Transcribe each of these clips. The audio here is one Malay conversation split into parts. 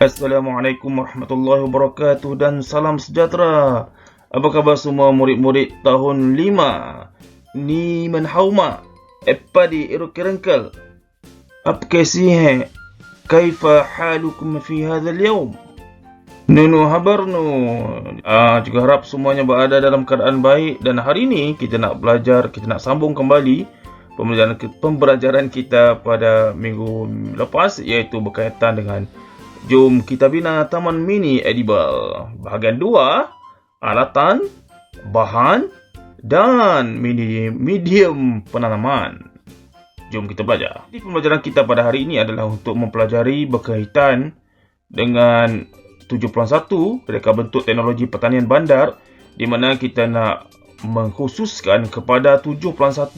Assalamualaikum warahmatullahi wabarakatuh dan salam sejahtera. Apa khabar semua murid-murid tahun 5? Ni menhauma. Apa di irukirengkel? Apa kesihe? Eh? Kaifa halukum fi hadha al-yawm? Nunu habarnu. Ah, juga harap semuanya berada dalam keadaan baik dan hari ini kita nak belajar, kita nak sambung kembali pembelajaran, pembelajaran kita pada minggu lepas iaitu berkaitan dengan Jom kita bina Taman Mini Edible. Bahagian 2, alatan, bahan dan mini medium penanaman. Jom kita belajar. Di pembelajaran kita pada hari ini adalah untuk mempelajari berkaitan dengan 7.1 reka bentuk teknologi pertanian bandar di mana kita nak mengkhususkan kepada 7.1.5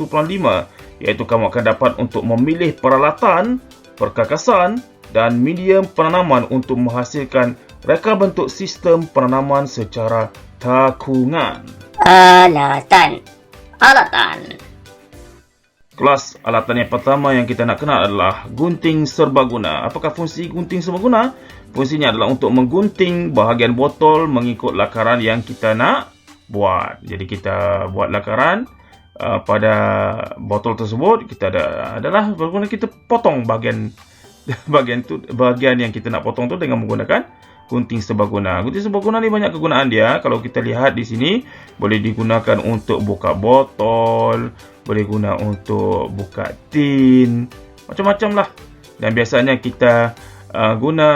iaitu kamu akan dapat untuk memilih peralatan, perkakasan dan medium penanaman untuk menghasilkan reka bentuk sistem penanaman secara takungan. Alatan. Alatan. Kelas alatan yang pertama yang kita nak kenal adalah gunting serbaguna. Apakah fungsi gunting serbaguna? Fungsinya adalah untuk menggunting bahagian botol mengikut lakaran yang kita nak buat. Jadi kita buat lakaran uh, pada botol tersebut, kita ada adalah bagaimana kita potong bahagian bahagian tu bahagian yang kita nak potong tu dengan menggunakan gunting serbaguna. Gunting serbaguna ni banyak kegunaan dia. Kalau kita lihat di sini boleh digunakan untuk buka botol, boleh guna untuk buka tin, macam-macam lah. Dan biasanya kita uh, guna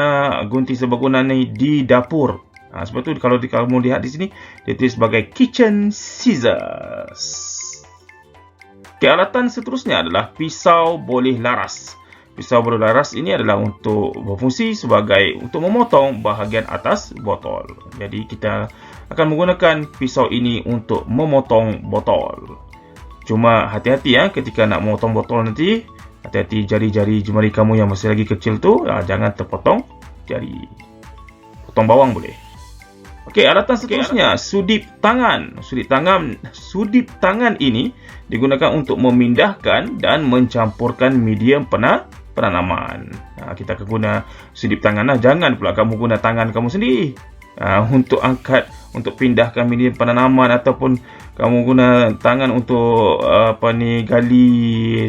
gunting serbaguna ni di dapur. Ha, sebab tu kalau di, kamu lihat di sini dia tulis sebagai kitchen scissors. Okay, alatan seterusnya adalah pisau boleh laras. Pisau berlaras ini adalah untuk berfungsi sebagai untuk memotong bahagian atas botol. Jadi kita akan menggunakan pisau ini untuk memotong botol. Cuma hati-hati ya ketika nak memotong botol nanti, hati-hati jari-jari jemari kamu yang masih lagi kecil tu, ya, jangan terpotong jari. Potong bawang boleh. Okey, alatan seterusnya, sudip tangan. Sudip tangan, sudip tangan ini digunakan untuk memindahkan dan mencampurkan medium penah penanaman. Ha, kita akan guna sudip tangan lah. Jangan pula kamu guna tangan kamu sendiri. Ha, untuk angkat, untuk pindahkan medium penanaman ataupun kamu guna tangan untuk apa ni gali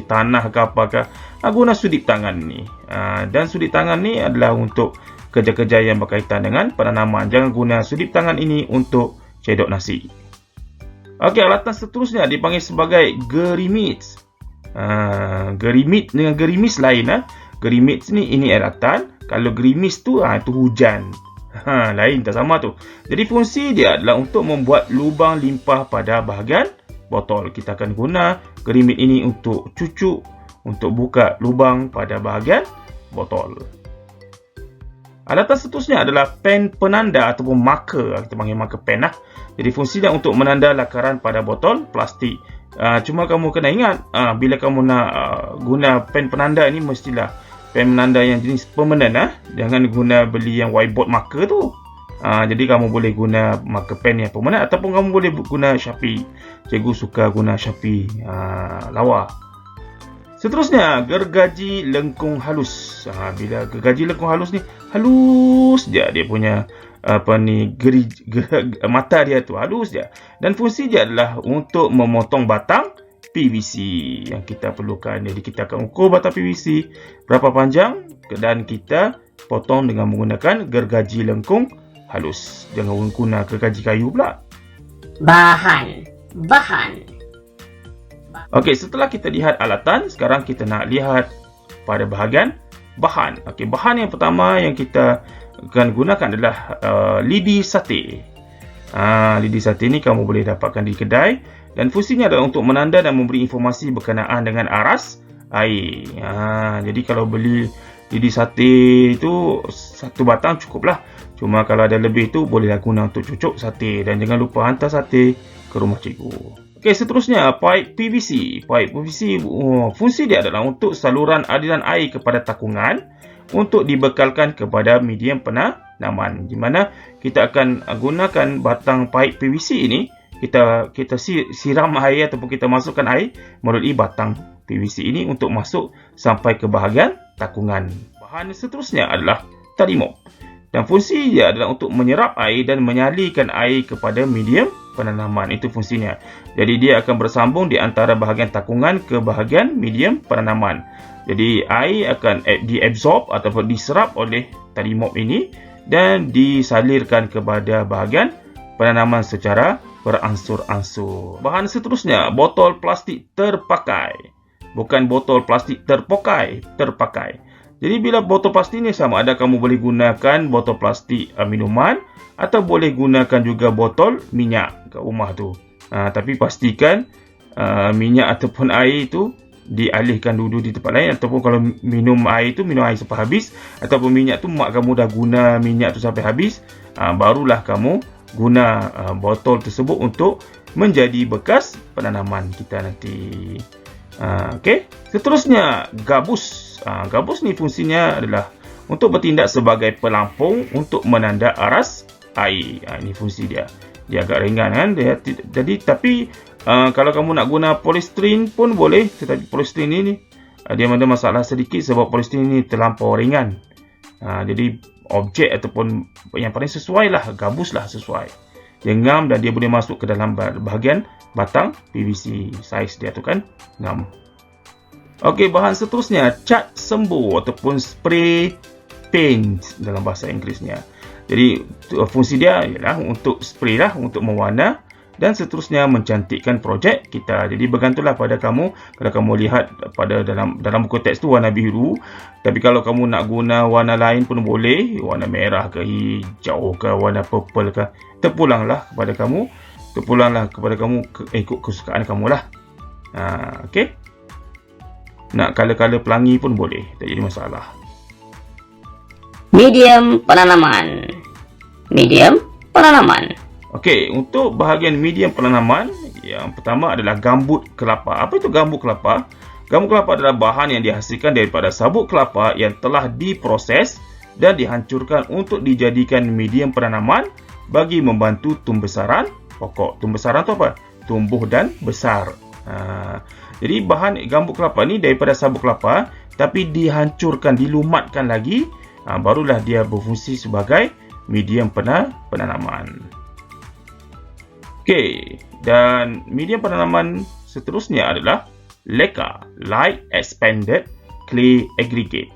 tanah ke apakah. Ha, guna sudip tangan ni. Ha, dan sudip tangan ni adalah untuk kerja-kerja yang berkaitan dengan penanaman. Jangan guna sudip tangan ini untuk cedok nasi. Okey, alatan seterusnya dipanggil sebagai gerimits. Ha, gerimit dengan gerimis lain ah. Ha. Gerimit ni ini alatan, kalau gerimis tu ah ha, itu hujan. Ha, lain tak sama tu. Jadi fungsi dia adalah untuk membuat lubang limpah pada bahagian botol. Kita akan guna gerimit ini untuk cucuk untuk buka lubang pada bahagian botol. Alatan seterusnya adalah pen penanda ataupun marker. Kita panggil marker pen lah. Jadi fungsi dia untuk menanda lakaran pada botol plastik. Uh, cuma kamu kena ingat uh, bila kamu nak uh, guna pen penanda ni mestilah pen penanda yang jenis permanent ah. Jangan guna beli yang whiteboard marker tu. Uh, jadi kamu boleh guna marker pen yang permanent ataupun kamu boleh guna Sharpie. Cikgu suka guna Sharpie uh, lawa. Seterusnya, gergaji lengkung halus. Uh, bila gergaji lengkung halus ni halus je dia punya apa ni geri, ger, mata dia tu halus dia dan fungsi dia adalah untuk memotong batang PVC yang kita perlukan. Jadi kita akan ukur batang PVC berapa panjang dan kita potong dengan menggunakan gergaji lengkung halus. Jangan guna gergaji kayu pula. Bahan. Bahan. Okey setelah kita lihat alatan sekarang kita nak lihat pada bahagian bahan. Okey bahan yang pertama yang kita akan gunakan adalah uh, lidi sate. Ha, lidi sate ni kamu boleh dapatkan di kedai dan fungsinya adalah untuk menanda dan memberi informasi berkenaan dengan aras air. Ha, jadi kalau beli lidi sate itu satu batang cukuplah. Cuma kalau ada lebih tu bolehlah guna untuk cucuk sate dan jangan lupa hantar sate ke rumah cikgu. Okey, seterusnya pipe PVC. Pipe PVC oh, fungsi dia adalah untuk saluran aliran air kepada takungan untuk dibekalkan kepada medium penanaman di mana kita akan gunakan batang pipe PVC ini kita kita siram air ataupun kita masukkan air melalui batang PVC ini untuk masuk sampai ke bahagian takungan. Bahan seterusnya adalah talimok. Dan fungsi dia adalah untuk menyerap air dan menyalurkan air kepada medium penanaman. Itu fungsinya. Jadi dia akan bersambung di antara bahagian takungan ke bahagian medium penanaman. Jadi air akan diabsorb ataupun diserap oleh tali mop ini dan disalirkan kepada bahagian penanaman secara beransur-ansur. Bahan seterusnya, botol plastik terpakai. Bukan botol plastik terpokai, terpakai. Jadi bila botol plastik ni sama ada kamu boleh gunakan botol plastik uh, minuman atau boleh gunakan juga botol minyak kat rumah tu. Uh, tapi pastikan uh, minyak ataupun air itu dialihkan dulu di tempat lain ataupun kalau minum air tu minum air sampai habis ataupun minyak tu mak kamu dah guna minyak tu sampai habis uh, barulah kamu guna uh, botol tersebut untuk menjadi bekas penanaman kita nanti. Uh, Okey, seterusnya gabus Ha, gabus ni fungsinya adalah untuk bertindak sebagai pelampung untuk menanda aras air. Ha, ini fungsi dia. Dia agak ringan kan. Dia, jadi tapi uh, kalau kamu nak guna polystyrene pun boleh. Tetapi polystyrene ini uh, dia ada masalah sedikit sebab polystyrene ini terlampau ringan. Uh, jadi objek ataupun yang paling sesuai lah gabus lah sesuai. Dia ngam dan dia boleh masuk ke dalam bahagian batang PVC size dia tu kan ngam. Okey, bahan seterusnya cat sembuh ataupun spray paint dalam bahasa Inggerisnya. Jadi fungsi dia ialah untuk spray lah untuk mewarna dan seterusnya mencantikkan projek kita. Jadi bergantunglah pada kamu kalau kamu lihat pada dalam dalam buku teks tu warna biru. Tapi kalau kamu nak guna warna lain pun boleh, warna merah ke hijau ke warna purple ke. Terpulanglah kepada kamu. Terpulanglah kepada kamu ikut kesukaan kamu lah. Ha, okay nak color-color pelangi pun boleh tak jadi masalah. Medium penanaman. Medium penanaman. Okey, untuk bahagian medium penanaman yang pertama adalah gambut kelapa. Apa itu gambut kelapa? Gambut kelapa adalah bahan yang dihasilkan daripada sabut kelapa yang telah diproses dan dihancurkan untuk dijadikan medium penanaman bagi membantu tumbesaran pokok. Tumbesaran tu apa? Tumbuh dan besar ha. Jadi bahan gambut kelapa ni daripada sabut kelapa tapi dihancurkan, dilumatkan lagi ha, barulah dia berfungsi sebagai medium pena, penanaman. Okey, dan medium penanaman seterusnya adalah LECA, Light Expanded Clay Aggregate.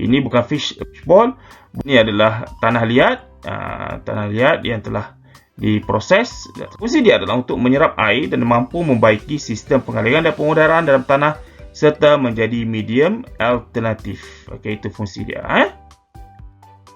Ini bukan fish ball, ini adalah tanah liat, uh, tanah liat yang telah diproses. Fungsi dia adalah untuk menyerap air dan mampu membaiki sistem pengaliran dan pengudaraan dalam tanah serta menjadi medium alternatif. Okey, itu fungsi dia. Eh?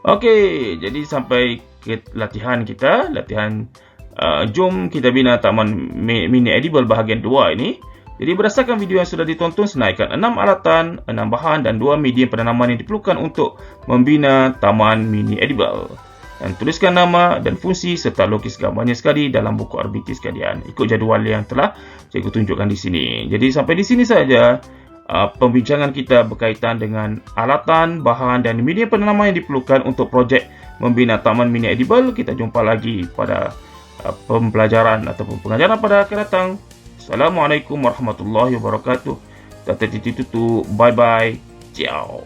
Okey, jadi sampai ke latihan kita, latihan uh, jom kita bina taman mini edible bahagian 2 ini. Jadi berdasarkan video yang sudah ditonton, senaikkan 6 alatan, 6 bahan dan 2 medium penanaman yang diperlukan untuk membina taman mini edible dan tuliskan nama dan fungsi serta lukis gambarnya sekali dalam buku RBT sekalian. Ikut jadual yang telah cikgu tunjukkan di sini. Jadi sampai di sini saja uh, pembincangan kita berkaitan dengan alatan, bahan dan media penanaman yang diperlukan untuk projek membina taman mini edible. Kita jumpa lagi pada uh, pembelajaran ataupun pengajaran pada akan datang. Assalamualaikum warahmatullahi wabarakatuh. Tata titi tutu Bye bye Ciao